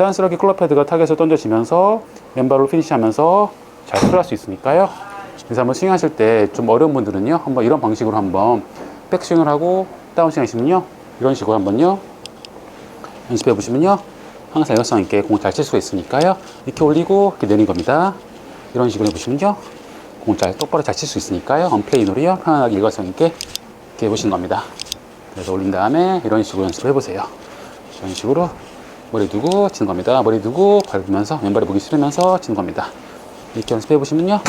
자연스럽게 클럽 헤드가 타겟을 던져지면서 왼발로 피니시하면서 잘 풀할 수 있으니까요. 그래서 한번 스윙 하실 때 좀 어려운 분들은요, 한번 이런 방식으로 한번 백스윙을 하고 다운스윙 하시면요, 이런 식으로 한번요, 연습해 보시면요, 항상 일관성 있게 공잘칠 수가 있으니까요. 이렇게 올리고 이렇게 내린 겁니다. 이런 식으로 해보시면요, 공잘 똑바로 잘 칠 수 있으니까요. 언플레인으로요, 편안하게 일관성 있게 이렇게 해보시는 겁니다. 그래서 올린 다음에 이런 식으로 연습해 보세요. 이런 식으로 머리 두고 치는 겁니다. 머리 두고 발 두면서 왼발에 무기 실으면서 치는 겁니다. 이렇게 연습해 보시면요.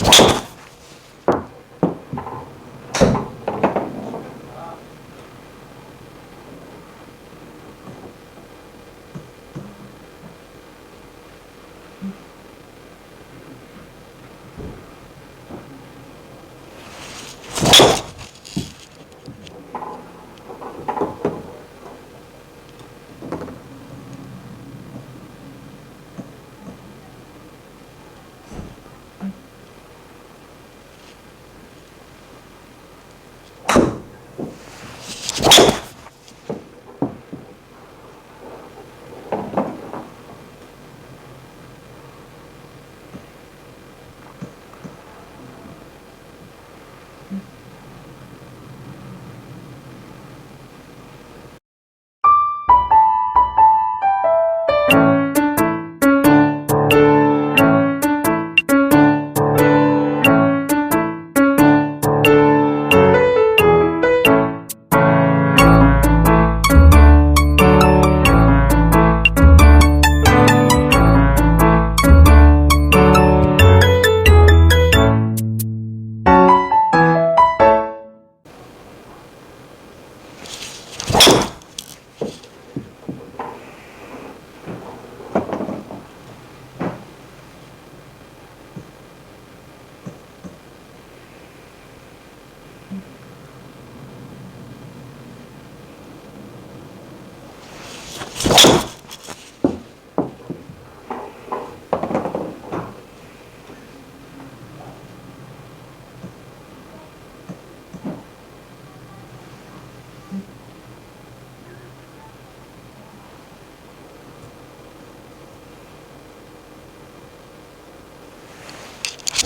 you.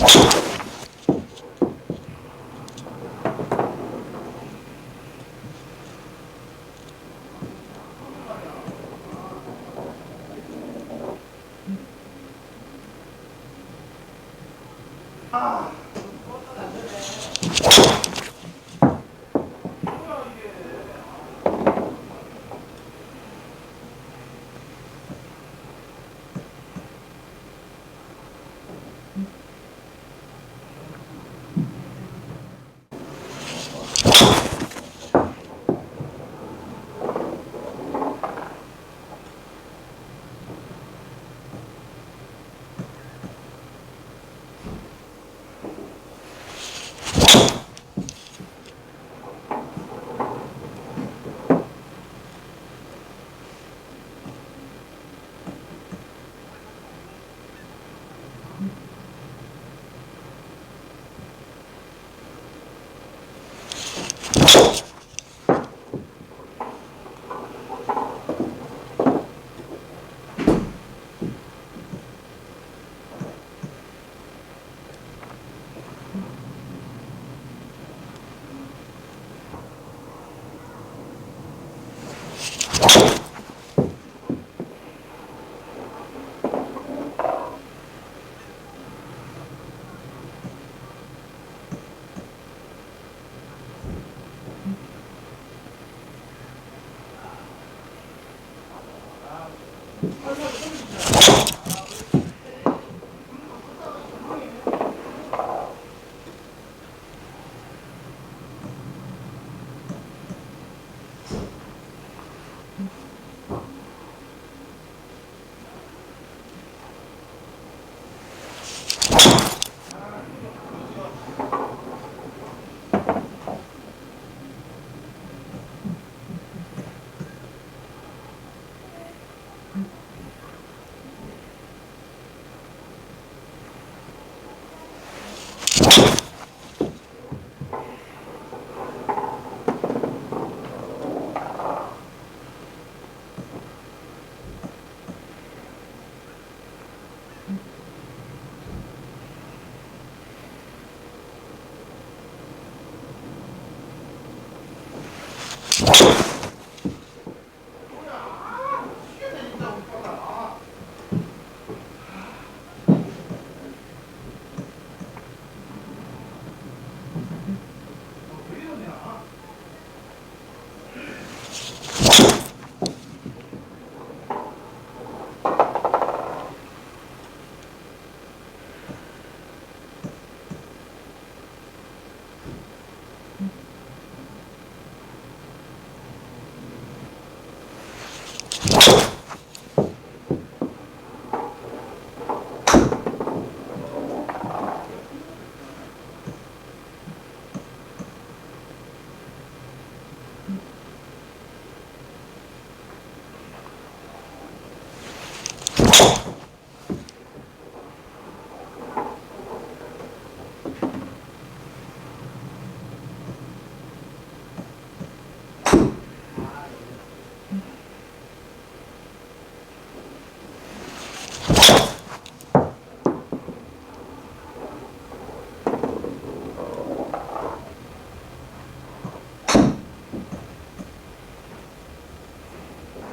あ、そ。Mm-hmm.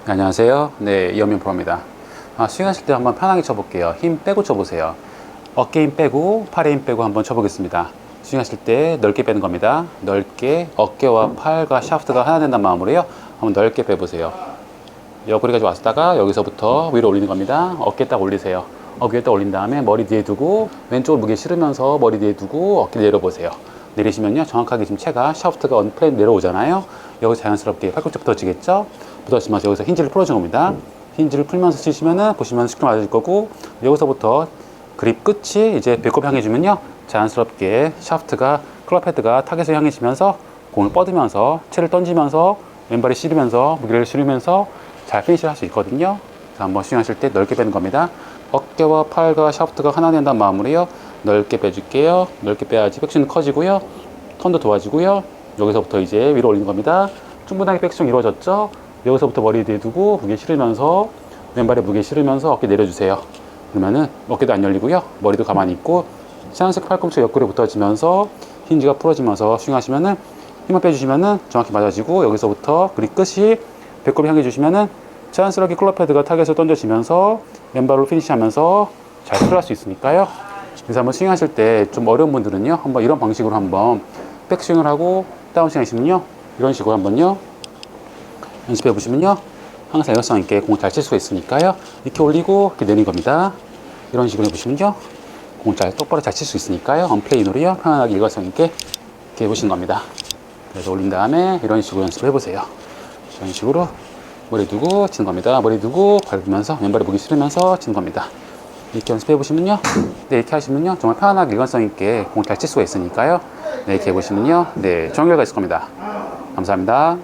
안녕하세요. 네, 이현민 프로입니다. 아, 스윙하실 때 한번 편하게 쳐볼게요. 힘 빼고 쳐보세요. 어깨 힘 빼고, 팔에 힘 빼고 한번 쳐보겠습니다. 스윙하실 때 넓게 빼는 겁니다. 넓게 어깨와 팔과 샤프트가 하나 된다는 마음으로요. 한번 넓게 빼보세요. 옆구리까지 왔다가 여기서부터 위로 올리는 겁니다. 어깨 딱 올리세요. 어깨 딱 올린 다음에 머리 뒤에 두고 왼쪽으로 무게 실으면서 머리 뒤에 두고 어깨 내려보세요. 내리시면요. 정확하게 지금 체가 샤프트가 언플랜 내려오잖아요. 여기 자연스럽게 팔꿈치 붙어지겠죠? 붙어지면서 여기서 힌지를 풀어준 겁니다. 힌지를 풀면서 치시면은 보시면 스크린 맞을 거고 여기서부터 그립 끝이 이제 배꼽 향해 주면요. 자연스럽게 샤프트가 클럽 헤드가 타겟을 향해 지면서 공을 뻗으면서 채를 던지면서 왼발이 실으면서 무게를 실으면서 잘 피니시를 할 수 있거든요. 한번 스윙하실 때 넓게 빼는 겁니다. 어깨와 팔과 샤프트가 하나 된다는 마음으로요. 넓게 빼줄게요. 넓게 빼야지 백스윙 커지고요. 턴도 도와지고요. 여기서부터 이제 위로 올리는 겁니다. 충분하게 백스윙 이루어졌죠? 여기서부터 머리 뒤에 두고 무게 실으면서 왼발에 무게 실으면서 어깨 내려주세요. 그러면은 어깨도 안 열리고요. 머리도 가만히 있고 시안색 팔꿈치 옆구리 붙어지면서 힌지가 풀어지면서 스윙하시면은 힘을 빼주시면은 정확히 맞아지고 여기서부터 그립 끝이 배꼽 향해 주시면은 자연스럽게 클럽 헤드가 타겟을 던져지면서 왼발로 피니시하면서 잘 풀할 수 있으니까요. 그래서 한번 스윙하실 때 좀 어려운 분들은요, 한번 이런 방식으로 한번 백스윙을 하고 다운스윙 하시면요, 이런 식으로 한번요 연습해 보시면요, 항상 일관성 있게 공잘칠 수가 있으니까요, 이렇게 올리고 이렇게 내는 겁니다. 이런 식으로 해보시면요, 공잘 똑바로 잘 칠 수 있으니까요, 언플레인으로요, 편안하게 일관성 있게 이렇게 해보시는 겁니다. 그래서 올린 다음에 이런 식으로 연습을 해보세요. 이런 식으로 머리 두고 치는 겁니다. 머리 두고 밟으면서 왼발에 무게 실으면서 치는 겁니다. 이렇게 연습해 보시면요. 네, 이렇게 하시면요. 정말 편안하게 일관성 있게 공잘칠 수가 있으니까요. 네, 이렇게 해보시면요. 네, 좋은 결과 있을 겁니다. 감사합니다.